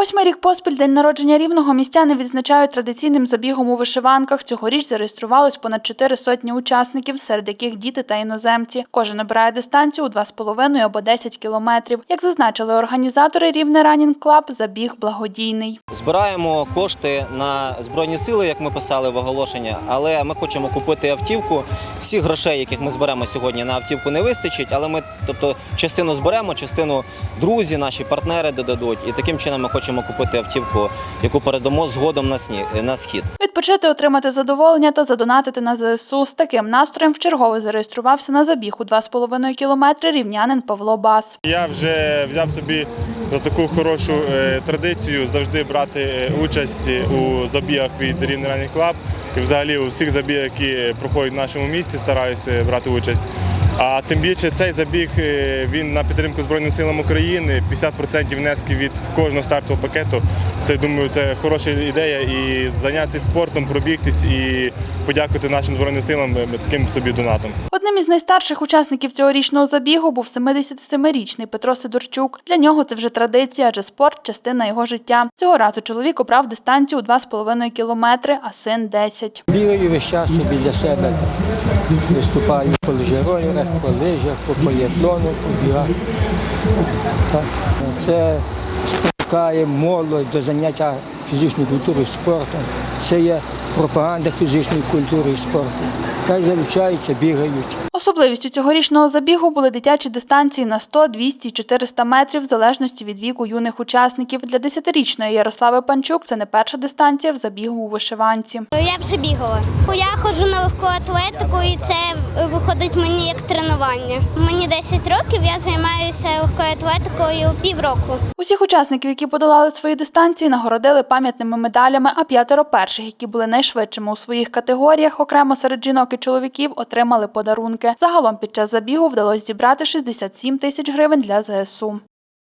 Восьмий рік поспіль день народження рівного містяни відзначають традиційним забігом у вишиванках. Цьогоріч зареєструвалось понад чотири сотні учасників, серед яких діти та іноземці. Кожен обирає дистанцію у 2,5 або 10 кілометрів. Як зазначили організатори Рівне Ранінг Клаб, забіг благодійний. Збираємо кошти на збройні сили, як ми писали в оголошення, але ми хочемо купити автівку. Всіх грошей, яких ми зберемо сьогодні на автівку, не вистачить. Але ми, тобто, частину зберемо, частину друзі, наші партнери додадуть. І таким чином ми хочемо купити автівку, яку передамо згодом на сніг на схід. Відпочити, отримати задоволення та задонатити на ЗСУ. З таким настроєм вчергове зареєструвався на забіг у 2,5 кілометри рівнянин Павло Бас. Я вже взяв собі за таку хорошу е, традицію завжди брати е, участь у забігах від Running Club і взагалі у всіх забігах, які проходять в нашому місті, стараюся брати участь. А тим більше цей забіг е, він на підтримку Збройним силам України, 50% внески від кожного стартового пакету. Це думаю, це хороша ідея і зайнятися спортом, пробігтись і подякувати нашим збройним силам е, таким собі донатом. Одним із найстарших учасників цьогорічного забігу був 77-річний Петро Сидорчук. Для нього це вже традиція, адже спорт частина його життя. Цього разу чоловік обрав дистанцію у 2,5 кілометри, а син 10. Бігаю весь час собі для себе. Виступаю по лижеролерах, по лижах, по поліатлону, по бігах. Так. Це спонукає молодь до заняття фізичною культурою спортом. Це є пропаганда фізичної культури і спорту. Хай залучаються, бігають. Особливістю цьогорічного забігу були дитячі дистанції на 100, 200 і 400 метрів в залежності від віку юних учасників. Для 10-річної Ярослави Панчук це не перша дистанція в забігу у вишиванці. Я вже бігала. Я ходжу на легку атлетику і це виходить мені як тренування. Мені 10 років, я займаюся легкою атлетикою півроку. Усіх учасників, які подолали свої дистанції, нагородили пам'ятними медалями, а п'ятеро перших, які були найшвидшими у своїх категоріях, окремо серед жінок і чоловіків, отримали подарунки. Загалом під час забігу вдалося зібрати 67 тисяч гривень для ЗСУ.